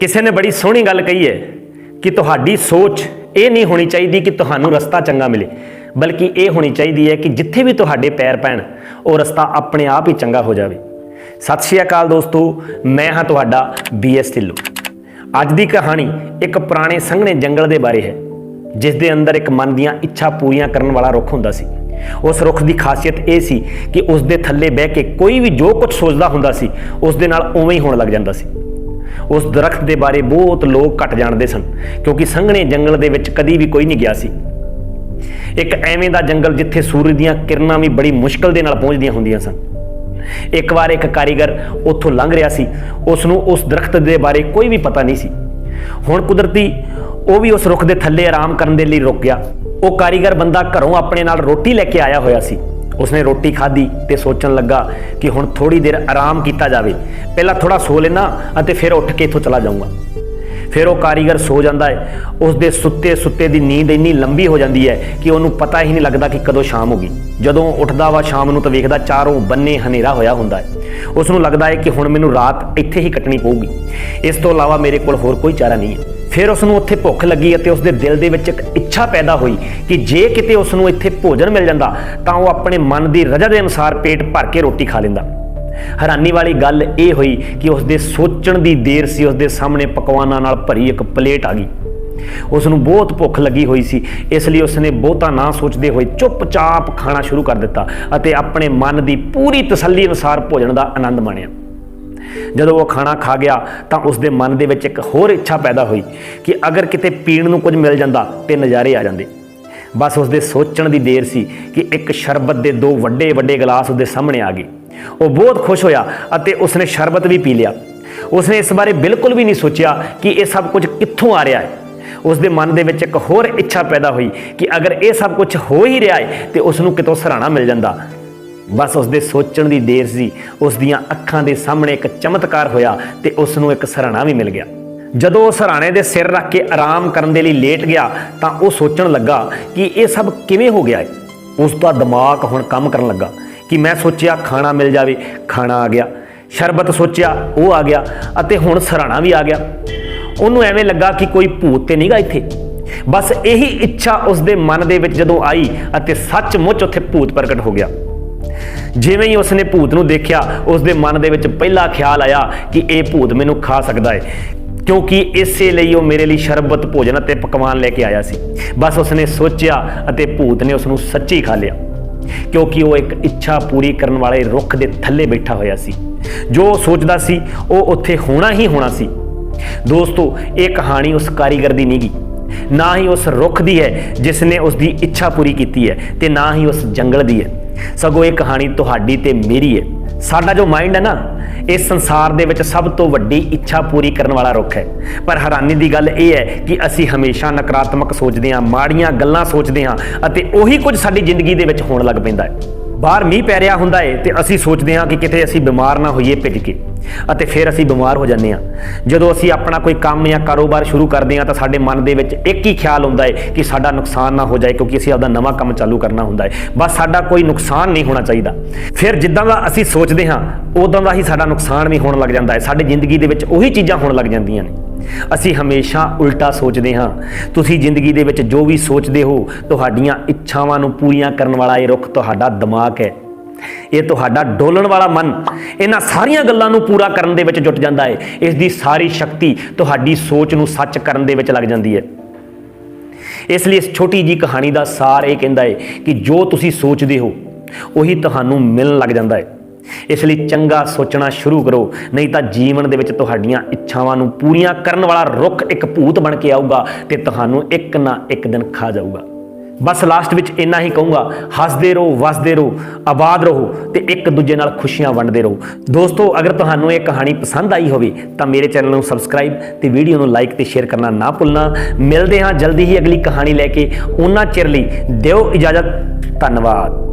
ਕਿਸੇ ਨੇ ਬੜੀ ਸੋਹਣੀ ਗੱਲ ਕਹੀ ਹੈ ਕਿ ਤੁਹਾਡੀ ਸੋਚ ਇਹ ਨਹੀਂ ਹੋਣੀ ਚਾਹੀਦੀ ਕਿ ਤੁਹਾਨੂੰ ਰਸਤਾ ਚੰਗਾ ਮਿਲੇ, ਬਲਕਿ ਇਹ ਹੋਣੀ ਚਾਹੀਦੀ ਹੈ ਕਿ ਜਿੱਥੇ ਵੀ ਤੁਹਾਡੇ ਪੈਰ ਪੈਣ, ਉਹ ਰਸਤਾ ਆਪਣੇ ਆਪ ਹੀ ਚੰਗਾ ਹੋ ਜਾਵੇ। ਸਤਿ ਸ਼੍ਰੀ ਅਕਾਲ ਦੋਸਤੋ, ਮੈਂ ਹਾਂ ਤੁਹਾਡਾ ਬੀਐਸ ਢਿੱਲੋਂ। ਅੱਜ ਦੀ ਕਹਾਣੀ ਇੱਕ ਪੁਰਾਣੇ ਸੰਘਣੇ ਜੰਗਲ ਦੇ ਬਾਰੇ ਹੈ, ਜਿਸ ਦੇ ਅੰਦਰ ਇੱਕ ਮਨ ਦੀਆਂ ਇੱਛਾ ਪੂਰੀਆਂ ਕਰਨ ਵਾਲਾ ਰੁੱਖ ਹੁੰਦਾ ਸੀ। ਉਸ ਰੁੱਖ ਦੀ ਖਾਸੀਅਤ ਇਹ ਸੀ ਕਿ ਉਸ ਦੇ ਥੱਲੇ ਬਹਿ ਕੇ ਕੋਈ ਵੀ ਜੋ ਕੁਝ ਸੋਚਦਾ ਹੁੰਦਾ ਸੀ, ਉਸ ਦੇ ਨਾਲ ਉਵੇਂ ਹੀ ਹੋਣ ਲੱਗ ਜਾਂਦਾ ਸੀ। ਉਸ ਦਰਖਤ ਦੇ ਬਾਰੇ ਬਹੁਤ ਲੋਕ ਘੱਟ ਜਾਣਦੇ ਸਨ, ਕਿਉਂਕਿ ਸੰਘਣੇ ਜੰਗਲ ਦੇ ਵਿੱਚ ਕਦੀ ਵੀ ਕੋਈ ਨਹੀਂ ਗਿਆ ਸੀ। ਇੱਕ ਐਵੇਂ ਦਾ ਜੰਗਲ ਜਿੱਥੇ ਸੂਰਜ ਦੀਆਂ ਕਿਰਨਾਂ ਵੀ ਬੜੀ ਮੁਸ਼ਕਲ ਦੇ ਨਾਲ ਪਹੁੰਚਦੀਆਂ ਹੁੰਦੀਆਂ ਸਨ। ਇੱਕ ਵਾਰ ਇੱਕ ਕਾਰੀਗਰ ਉੱਥੋਂ ਲੰਘ ਰਿਹਾ ਸੀ ਉਸ ਨੂੰ ਉਸ ਦਰਖਤ ਦੇ ਬਾਰੇ ਕੋਈ ਵੀ ਪਤਾ ਨਹੀਂ ਸੀ। ਹੁਣ ਕੁਦਰਤੀ ਉਹ ਵੀ ਉਸ ਰੁੱਖ ਦੇ ਥੱਲੇ ਆਰਾਮ ਕਰਨ ਦੇ ਲਈ ਰੁਕ ਗਿਆ। ਉਹ ਕਾਰੀਗਰ ਬੰਦਾ ਘਰੋਂ ਆਪਣੇ ਨਾਲ ਰੋਟੀ ਲੈ ਕੇ ਆਇਆ ਹੋਇਆ ਸੀ। ਉਸਨੇ ਰੋਟੀ ਖਾਧੀ ਤੇ ਸੋਚਣ ਲੱਗਾ ਕਿ ਹੁਣ ਥੋੜੀ ਦੇਰ ਆਰਾਮ ਕੀਤਾ ਜਾਵੇ। ਪਹਿਲਾਂ ਥੋੜਾ ਸੋ ਲੈਣਾ ਅਤੇ ਫਿਰ ਉੱਠ ਕੇ ਇੱਥੋਂ ਚਲਾ ਜਾਊਂਗਾ। ਫਿਰ ਉਹ ਕਾਰੀਗਰ ਸੋ ਜਾਂਦਾ ਹੈ। ਉਸ ਦੇ ਸੁੱਤੇ ਸੁੱਤੇ ਦੀ ਨੀਂਦ ਇੰਨੀ ਲੰਬੀ ਹੋ ਜਾਂਦੀ ਹੈ ਕਿ ਉਹਨੂੰ ਪਤਾ ਹੀ ਨਹੀਂ ਲੱਗਦਾ ਕਿ ਕਦੋਂ ਸ਼ਾਮ ਹੋ ਗਈ। ਜਦੋਂ ਉੱਠਦਾ ਵਾ, ਸ਼ਾਮ ਨੂੰ ਤਾਂ ਵੇਖਦਾ ਚਾਰੋਂ ਬੰਨੇ ਹਨੇਰਾ ਹੋਇਆ ਹੁੰਦਾ ਹੈ। ਉਸ ਨੂੰ ਲੱਗਦਾ ਹੈ ਕਿ ਹੁਣ ਮੈਨੂੰ ਰਾਤ ਇੱਥੇ ਹੀ ਕੱਟਣੀ ਪਊਗੀ। ਇਸ ਤੋਂ ਇਲਾਵਾ ਮੇਰੇ ਕੋਲ ਹੋਰ ਕੋਈ ਚਾਰਾ ਨਹੀਂ ਹੈ। ਫਿਰ ਉਸ ਨੂੰ ਉੱਥੇ ਭੁੱਖ ਲੱਗੀ ਅਤੇ ਉਸ ਦੇ ਦਿਲ ਦੇ ਵਿੱਚ ਇੱਕ ਇੱਛਾ ਪੈਦਾ ਹੋਈ ਕਿ ਜੇ ਕਿਤੇ ਉਸ ਨੂੰ ਇੱਥੇ ਭੋਜਨ ਮਿਲ ਜਾਂਦਾ, ਤਾਂ ਉਹ ਆਪਣੇ ਮਨ ਦੀ ਰਜਾ ਦੇ ਅਨੁਸਾਰ ਪੇਟ ਭਰ ਕੇ ਰੋਟੀ ਖਾ ਲੈਂਦਾ। ਹੈਰਾਨੀ ਵਾਲੀ ਗੱਲ ਇਹ ਹੋਈ ਕਿ ਉਸ ਦੇ ਸੋਚਣ ਦੀ ਦੇਰ ਸੀ ਉਸ ਦੇ ਸਾਹਮਣੇ ਪਕਵਾਨਾਂ ਨਾਲ ਭਰੀ ਇੱਕ ਪਲੇਟ ਆ ਗਈ। ਉਸ ਨੂੰ ਬਹੁਤ ਭੁੱਖ ਲੱਗੀ ਹੋਈ ਸੀ, ਇਸ ਲਈ ਉਸ ਨੇ ਬਹੁਤਾ ਨਾ ਸੋਚਦੇ ਹੋਏ ਚੁੱਪਚਾਪ ਖਾਣਾ ਸ਼ੁਰੂ ਕਰ ਦਿੱਤਾ ਅਤੇ ਆਪਣੇ ਮਨ ਦੀ ਪੂਰੀ ਤਸੱਲੀ ਅਨੁਸਾਰ ਭੋਜਨ ਦਾ ਆਨੰਦ ਮਾਣਿਆ। ਜਦੋਂ ਉਹ ਖਾਣਾ ਖਾ ਗਿਆ ਤਾਂ ਉਸ ਦੇ ਮਨ ਦੇ ਵਿੱਚ ਇੱਕ ਹੋਰ ਇੱਛਾ ਪੈਦਾ ਹੋਈ ਕਿ ਅਗਰ ਕਿਤੇ ਪੀਣ ਨੂੰ ਕੁਝ ਮਿਲ ਜਾਂਦਾ ਤੇ ਨਜ਼ਾਰੇ ਆ ਜਾਂਦੇ। ਬਸ ਉਸ ਦੇ ਸੋਚਣ ਦੀ ਦੇਰ ਸੀ ਕਿ ਇੱਕ ਸ਼ਰਬਤ ਦੇ ਦੋ ਵੱਡੇ ਵੱਡੇ ਗਲਾਸ ਉਸ ਸਾਹਮਣੇ ਆ ਗਏ। ਉਹ ਬਹੁਤ ਖੁਸ਼ ਹੋਇਆ ਅਤੇ ਉਸਨੇ ਸ਼ਰਬਤ ਵੀ ਪੀ ਲਿਆ। ਉਸਨੇ ਇਸ ਬਾਰੇ ਬਿਲਕੁਲ ਵੀ ਨਹੀਂ ਸੋਚਿਆ ਕਿ ਇਹ ਸਭ ਕੁਝ ਕਿੱਥੋਂ ਆ ਰਿਹਾ ਹੈ। ਉਸ ਦੇ ਮਨ ਦੇ ਵਿੱਚ ਇੱਕ ਹੋਰ ਇੱਛਾ ਪੈਦਾ ਹੋਈ ਕਿ ਅਗਰ ਇਹ ਸਭ ਕੁਝ ਹੋ ਹੀ ਰਿਹਾ ਹੈ ਤੇ ਉਸ ਨੂੰ ਕਿਤੋਂ ਸਰਾਣਾ ਮਿਲ ਜਾਂਦਾ। ਬਸ ਉਸ ਦੇ ਸੋਚਣ ਦੀ ਦੇਰ ਸੀ। ਉਸ ਦੀਆਂ ਅੱਖਾਂ ਦੇ ਸਾਹਮਣੇ ਇੱਕ ਚਮਤਕਾਰ ਹੋਇਆ ਤੇ ਉਸ ਨੂੰ ਇੱਕ ਸਰਾਣਾ ਵੀ ਮਿਲ ਗਿਆ। ਜਦੋਂ ਉਹ ਸਰਾਣੇ ਦੇ ਸਿਰ ਰੱਖ ਕੇ ਆਰਾਮ ਕਰਨ ਦੇ ਲਈ ਲੇਟ ਗਿਆ, ਤਾਂ ਉਹ ਸੋਚਣ ਲੱਗਾ ਕਿ ਇਹ ਸਭ ਕਿਵੇਂ ਹੋ ਗਿਆ ਹੈ ਉਸ ਦਾ ਦਿਮਾਗ ਹੁਣ ਕੰਮ ਕਰਨ ਲੱਗਾ ਕਿ ਮੈਂ ਸੋਚਿਆ ਖਾਣਾ ਮਿਲ ਜਾਵੇ, ਖਾਣਾ ਆ ਗਿਆ। ਸ਼ਰਬਤ ਸੋਚਿਆ, ਉਹ ਆ ਗਿਆ ਅਤੇ ਹੁਣ ਸਰਾਣਾ ਵੀ ਆ ਗਿਆ। ਉਹਨੂੰ ਐਵੇਂ ਲੱਗਾ ਕਿ ਕੋਈ ਭੂਤ ਤੇ ਨਹੀਂਗਾ ਇੱਥੇ। ਬਸ ਇਹੀ ਇੱਛਾ ਉਸ ਦੇ ਮਨ ਦੇ ਵਿੱਚ ਜਦੋਂ ਆਈ ਅਤੇ ਸੱਚਮੁੱਚ ਉੱਥੇ ਭੂਤ ਪ੍ਰਗਟ ਹੋ ਗਿਆ। ਜਿਵੇਂ ਹੀ ਉਸਨੇ ਭੂਤ ਨੂੰ ਦੇਖਿਆ, ਉਸਦੇ ਮਨ ਦੇ ਵਿੱਚ ਪਹਿਲਾ ਖਿਆਲ ਆਇਆ ਕਿ ਇਹ ਭੂਤ ਮੈਨੂੰ ਖਾ ਸਕਦਾ ਹੈ। ਕਿਉਂਕਿ ਇਸੇ ਲਈ ਉਹ ਮੇਰੇ ਲਈ ਸ਼ਰਬਤ, ਭੋਜਨ ਅਤੇ ਪਕਵਾਨ ਲੈ ਕੇ ਆਇਆ ਸੀ। ਬਸ ਉਸਨੇ ਸੋਚਿਆ ਅਤੇ ਭੂਤ ਨੇ ਉਸ ਨੂੰ ਸੱਚੀ ਖਾ ਲਿਆ। ਕਿਉਂਕਿ ਉਹ ਇੱਕ ਇੱਛਾ ਪੂਰੀ ਕਰਨ ਵਾਲੇ ਰੁੱਖ ਦੇ ਥੱਲੇ ਬੈਠਾ ਹੋਇਆ ਸੀ। ਜੋ ਉਹ ਸੋਚਦਾ ਸੀ, ਉਹ ਉੱਥੇ ਹੋਣਾ ਹੀ ਹੋਣਾ ਸੀ। ਦੋਸਤੋ, ਇਹ ਕਹਾਣੀ ਉਸ ਕਾਰੀਗਰ ਦੀ ਨਹੀਂ ਗੀ ਨਾ ਹੀ ਉਸ ਰੁੱਖ ਦੀ ਹੈ, ਜਿਸ ਨੇ ਉਸ ਦੀ ਇੱਛਾ ਪੂਰੀ ਕੀਤੀ ਹੈ ਤੇ ਨਾ ਹੀ ਉਸ ਜੰਗਲ ਦੀ ਹੈ। ਸਗੋਂ ਇਹ ਕਹਾਣੀ ਤੁਹਾਡੀ ਤੇ ਮੇਰੀ ਹੈ ਸਾਡਾ ਜੋ ਮਾਈਂਡ ਹੈ ਨਾ, ਇਹ ਸੰਸਾਰ ਦੇ ਵਿੱਚ ਸਭ ਤੋਂ ਵੱਡੀ ਇੱਛਾ ਪੂਰੀ ਕਰਨ ਵਾਲਾ ਰੁੱਖ ਹੈ। ਪਰ ਹੈਰਾਨੀ ਦੀ ਗੱਲ ਇਹ ਹੈ ਕਿ ਅਸੀਂ ਹਮੇਸ਼ਾ ਨਕਾਰਾਤਮਕ ਸੋਚਦੇ ਹਾਂ, ਮਾੜੀਆਂ ਗੱਲਾਂ ਸੋਚਦੇ ਹਾਂ ਅਤੇ ਉਹੀ ਕੁਝ ਸਾਡੀ ਜ਼ਿੰਦਗੀ ਦੇ ਵਿੱਚ ਹੋਣ ਲੱਗ ਪੈਂਦਾ ਹੈ। ਬਾਹਰ ਮੀਂਹ ਪੈ ਰਿਹਾ ਹੁੰਦਾ ਹੈ ਤੇ ਅਸੀਂ ਸੋਚਦੇ ਹਾਂ ਕਿ ਕਿਤੇ ਅਸੀਂ ਬਿਮਾਰ ਨਾ ਹੋਈਏ ਭਿੱਜ ਕੇ ਅਤੇ ਫਿਰ ਅਸੀਂ ਬਿਮਾਰ ਹੋ ਜਾਂਦੇ ਹਾਂ। ਜਦੋਂ ਅਸੀਂ ਆਪਣਾ ਕੋਈ ਕੰਮ ਜਾਂ ਕਾਰੋਬਾਰ ਸ਼ੁਰੂ ਕਰਦੇ ਹਾਂ ਤਾਂ ਸਾਡੇ ਮਨ ਦੇ ਵਿੱਚ ਇੱਕ ਹੀ ਖਿਆਲ ਹੁੰਦਾ ਹੈ ਕਿ ਸਾਡਾ ਨੁਕਸਾਨ ਨਾ ਹੋ ਜਾਏ ਕਿਉਂਕਿ ਅਸੀਂ ਆਪਦਾ ਨਵਾਂ ਕੰਮ ਚਾਲੂ ਕਰਨਾ ਹੁੰਦਾ ਹੈ ਬਸ ਸਾਡਾ ਕੋਈ ਨੁਕਸਾਨ ਨਹੀਂ ਹੋਣਾ ਚਾਹੀਦਾ। ਫਿਰ ਜਿੱਦਾਂ ਦਾ ਅਸੀਂ ਸੋਚਦੇ ਹਾਂ, ਉਦਾਂ ਦਾ ਹੀ ਸਾਡਾ ਨੁਕਸਾਨ ਵੀ ਹੋਣ ਲੱਗ ਜਾਂਦਾ ਹੈ ਸਾਡੀ ਜ਼ਿੰਦਗੀ ਦੇ ਵਿੱਚ ਉਹੀ ਚੀਜ਼ਾਂ ਹੋਣ ਲੱਗ ਜਾਂਦੀਆਂ ਨੇ। ਅਸੀਂ ਹਮੇਸ਼ਾ ਉਲਟਾ ਸੋਚਦੇ ਹਾਂ। ਤੁਸੀਂ ਜ਼ਿੰਦਗੀ ਦੇ ਵਿੱਚ ਜੋ ਵੀ ਸੋਚਦੇ ਹੋ, ਤੁਹਾਡੀਆਂ ਇੱਛਾਵਾਂ ਨੂੰ ਪੂਰੀਆਂ ਕਰਨ ਵਾਲਾ ਇਹ ਰੁੱਖ ਤੁਹਾਡਾ ਦਿਮਾਗ ਹੈ। ਇਹ ਤੁਹਾਡਾ ਡੋਲਣ ਵਾਲਾ ਮਨ, ਇਹਨਾਂ ਸਾਰੀਆਂ ਗੱਲਾਂ ਨੂੰ ਪੂਰਾ ਕਰਨ ਦੇ ਵਿੱਚ ਜੁਟ ਜਾਂਦਾ ਹੈ। ਇਸ ਦੀ ਸਾਰੀ ਸ਼ਕਤੀ ਤੁਹਾਡੀ ਸੋਚ ਨੂੰ ਸੱਚ ਕਰਨ ਦੇ ਵਿੱਚ ਲੱਗ ਜਾਂਦੀ ਹੈ। ਇਸ ਲਈ ਇਸ ਛੋਟੀ ਜੀ ਕਹਾਣੀ ਦਾ ਸਾਰ ਇਹ ਕਹਿੰਦਾ ਹੈ ਕਿ ਜੋ ਤੁਸੀਂ ਸੋਚਦੇ ਹੋ, ਉਹੀ ਤੁਹਾਨੂੰ ਮਿਲਣ ਲੱਗ ਜਾਂਦਾ ਹੈ। ਇਸ ਲਈ ਚੰਗਾ ਸੋਚਣਾ ਸ਼ੁਰੂ ਕਰੋ। ਨਹੀਂ ਤਾਂ ਜੀਵਨ ਦੇ ਵਿੱਚ ਤੁਹਾਡੀਆਂ ਇੱਛਾਵਾਂ ਨੂੰ ਪੂਰੀਆਂ ਕਰਨ ਵਾਲਾ ਰੁੱਖ ਇੱਕ ਭੂਤ ਬਣ ਕੇ ਆਊਗਾ ਤੇ ਤੁਹਾਨੂੰ ਇੱਕ ਨਾ ਇੱਕ ਦਿਨ ਖਾ ਜਾਊਗਾ। ਬਸ ਲਾਸਟ ਵਿੱਚ ਇੰਨਾ ਹੀ ਕਹੂੰਗਾ, ਹੱਸਦੇ ਰਹੋ, ਵਸਦੇ ਰਹੋ, ਆਬਾਦ ਰਹੋ ਤੇ ਇੱਕ ਦੂਜੇ ਨਾਲ ਖੁਸ਼ੀਆਂ ਵੰਡਦੇ ਰਹੋ। ਦੋਸਤੋ, ਅਗਰ ਤੁਹਾਨੂੰ ਇਹ ਕਹਾਣੀ ਪਸੰਦ ਆਈ ਹੋਵੇ ਤਾਂ ਮੇਰੇ ਚੈਨਲ ਨੂੰ ਸਬਸਕ੍ਰਾਈਬ ਤੇ ਵੀਡੀਓ ਨੂੰ ਲਾਈਕ ਤੇ ਸ਼ੇਅਰ ਕਰਨਾ ਨਾ ਭੁੱਲਣਾ। ਮਿਲਦੇ ਹਾਂ ਜਲਦੀ ਹੀ ਅਗਲੀ ਕਹਾਣੀ ਲੈ ਕੇ। ਉਹਨਾਂ ਚਿਰ ਲਈ ਦਿਓ ਇਜਾਜ਼ਤ, ਧੰਨਵਾਦ।